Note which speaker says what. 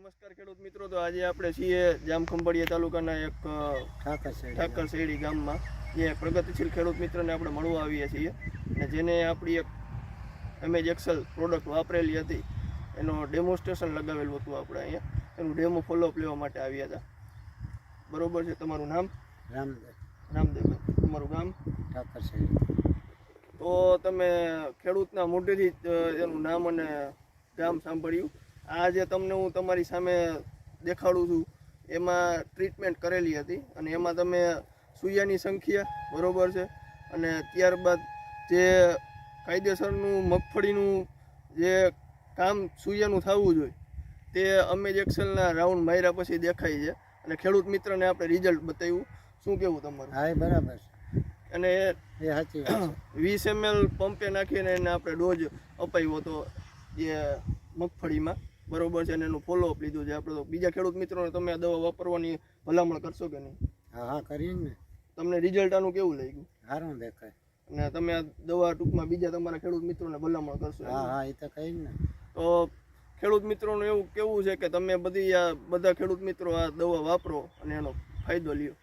Speaker 1: નમસ્કાર ખેડૂત મિત્રો તો આજે આપણે છીએ જામખંભાળિયા તાલુકાના એક
Speaker 2: ઠાકર શેરડી.
Speaker 1: ગામમાં જે પ્રગતિશીલ ખેડૂત મિત્રને આપણે મળવા આવીએ છીએ. અને જેને આપણી એક એમેજ એક્સેલ પ્રોડક્ટ વાપરેલી હતી એનો ડેમોન્સ્ટ્રેશન લગાવેલું હતું આપણે અહીંયા. એનું ડેમો ફોલોઅપ લેવા માટે આવ્યા હતા. બરોબર છે તમારું નામ?
Speaker 2: રામદેવ.
Speaker 1: રામદેવભાઈ તમારું ગામ?
Speaker 2: ઠાકર શેરડી.
Speaker 1: તો તમે ખેડૂતના મોઢેથી જ એનું નામ અને ગામ સાંભળ્યું. આ જે તમને હું તમારી સામે દેખાડું છું એમાં ટ્રીટમેન્ટ કરેલી હતી અને એમાં તમે સૂર્યાની સંખ્યા બરોબર છે અને ત્યારબાદ જે કાયદેસરનું મગફળીનું જે કામ સૂયાનું થવું જોઈએ તે અમે જ એક્સેલના રાઉન્ડ માર્યા પછી દેખાય છે અને ખેડૂત મિત્રને આપણે રિઝલ્ટ બતાવ્યું. શું કેવું તમારું?
Speaker 2: હા બરાબર બરાબર
Speaker 1: અને એ
Speaker 2: એ સાચી
Speaker 1: વીસ એમએલ પંપે નાખીને એને આપણે ડોઝ અપાવ્યો હતો જે મગફળીમાં. બરોબર છે અને એનું ફોલોઅપ લીધું છે. આપણે તો બીજા ખેડૂત મિત્રોને તમે આ દવા વાપરવાની ભલામણ કરશો કે નહીં?
Speaker 2: હા હા કરીએ ને.
Speaker 1: તમને રિઝલ્ટ આનું કેવું લાગ્યું?
Speaker 2: સારું દેખાય.
Speaker 1: અને તમે આ દવા ટૂંકમાં બીજા તમારા ખેડૂત મિત્રોને ભલામણ કરશો
Speaker 2: હા હા એ તો કઈ ને.
Speaker 1: તો ખેડૂત મિત્રોનું એવું કેવું છે કે તમે બધી આ બધા ખેડૂત મિત્રો આ દવા વાપરો અને એનો ફાયદો લ્યો.